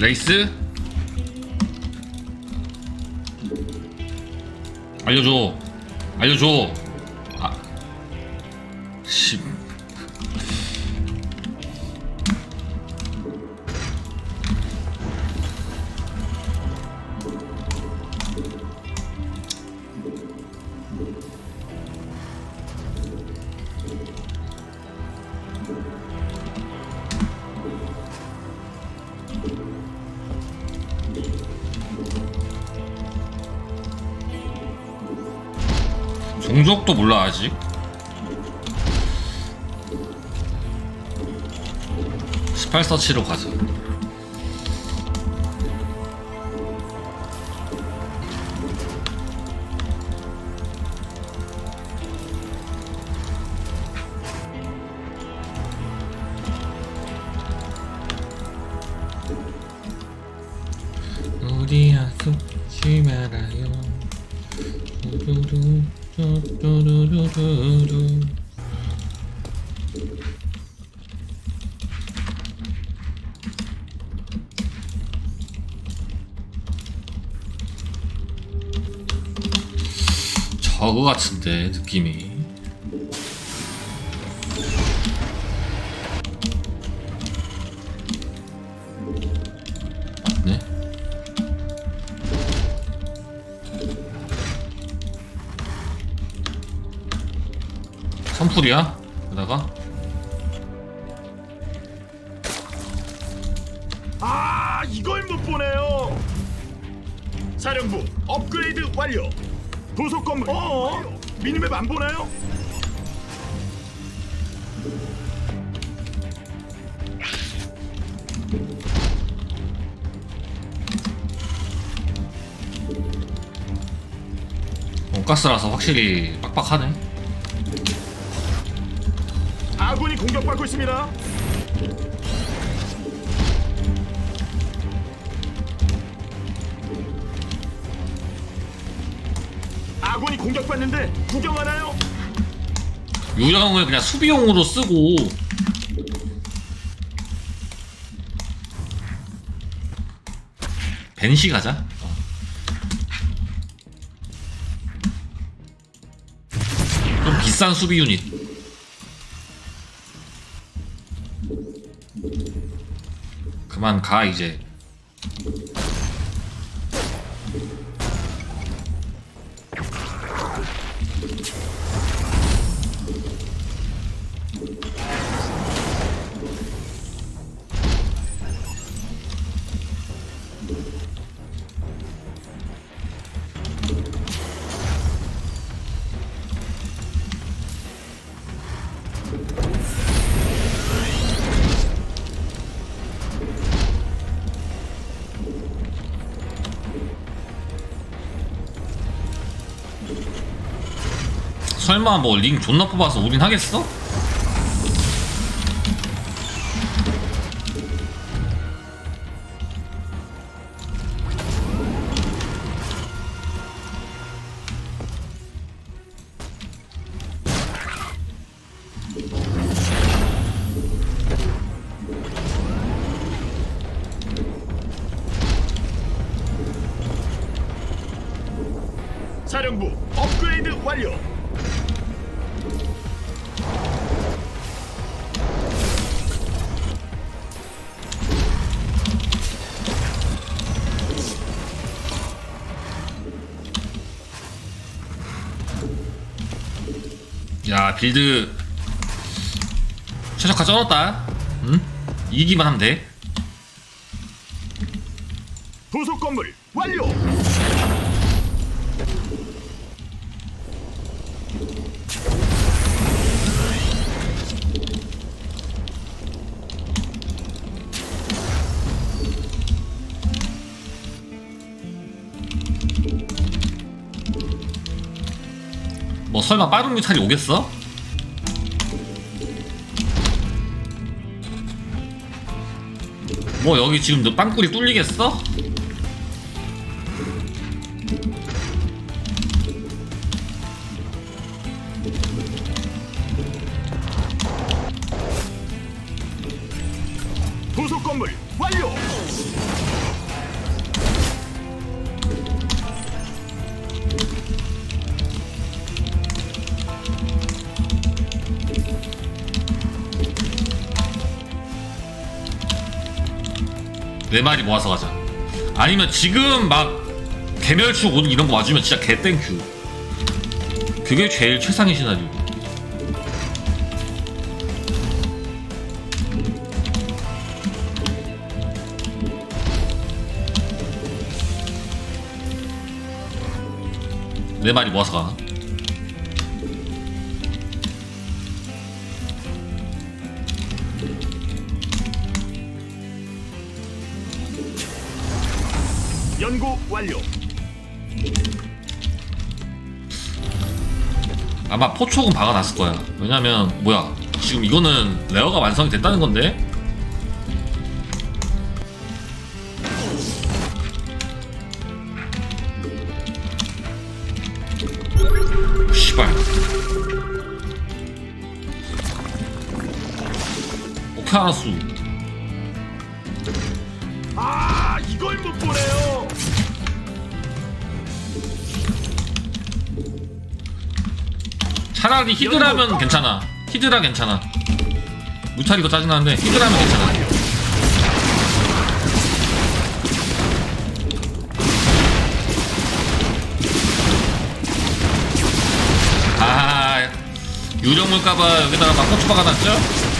레이스? 알려줘. 알려줘. 아. 씨. 종족도 몰라 아직. 18서치로 가자 저거 같은데 느낌이 선풀이야? 게다가 아 이걸 못 보네요. 사령부 업그레이드 완료. 도속 건물. 어? 미니맵 안 보나요? 돈가스라서 확실히 빡빡하네 아군이 공격받고 있습니다. 아군이 공격받는데 구경 하나요? 유령을 그냥 수비용으로 쓰고 벤시 가자 어. 좀 비싼 수비 유닛 그만 가 이제 설마 뭐 링 존나 뽑아서 우린 하겠어? 사령부 야 빌드 최적화 쩔었다 응? 이기만 하면 돼 도속 건물 완료. 뭐 설마 빠른 뮤탈이 오겠어? 뭐 여기 지금 너 빵꾸리 뚫리겠어? 부속 건물 완료. 네 마리 모아서 가자. 아니면 지금 막 개멸축 오는 이런 거 와주면 진짜 개땡큐. 그게 제일 최상의 시나리오. 네 마리 모아서 가. 연구 완료. 아마 포촉은 박아놨을 거야. 왜냐면 뭐야 지금 이거는 레어가 완성이 됐다는 건데. 오케이 알았 차라리 히드라면 괜찮아. 히드라 괜찮아. 무탈이 더 짜증나는데 히드라면 괜찮아. 아 유령물까봐 여기다가 막 고추 박 아놨죠?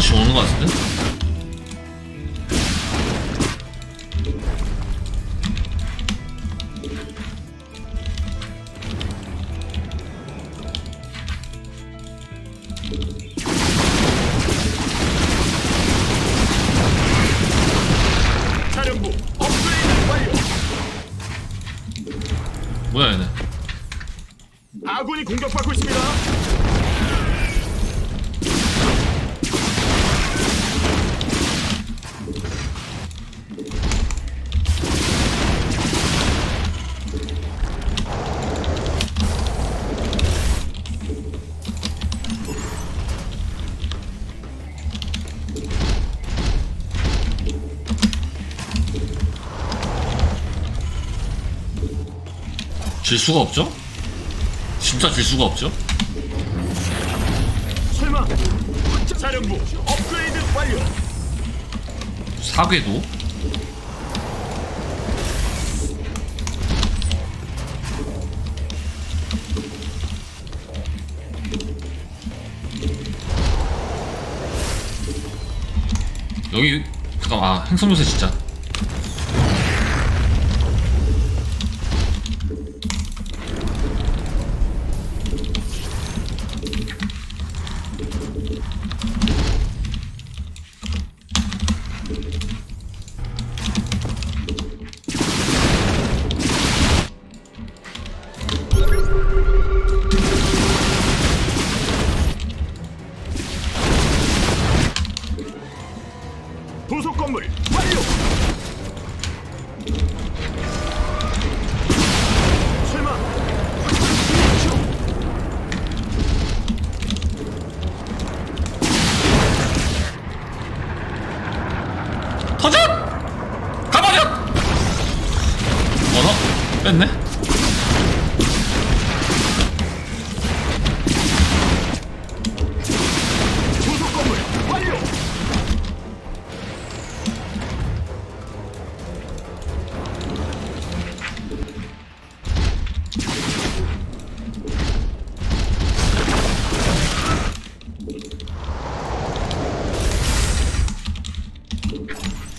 빵러시 오는 것 같은데? 뭐야 얘네 아군이 공격받 질 수가 없죠? 진짜 질 수가 없죠? 설마 사령부 업그레이드 완료. 사궤도? 여기 잠깐 아 행성 요새 진짜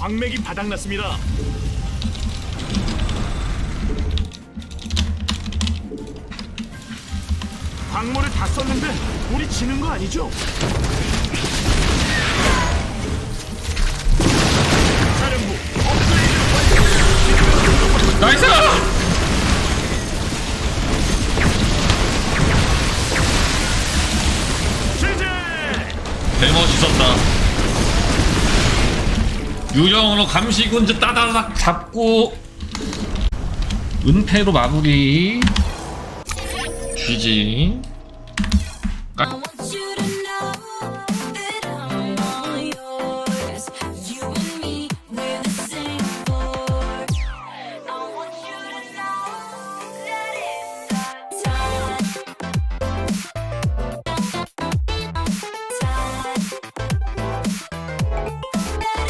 광맥이 바닥났습니다. 광물을 다 썼는데 우리 지는 거 아니죠? 사령부 업그레이드 완료. 나이스! 제재. 대멋있었다. 유령으로 감시군즈 따다닥 잡고 은폐로 마무리. GG. 까-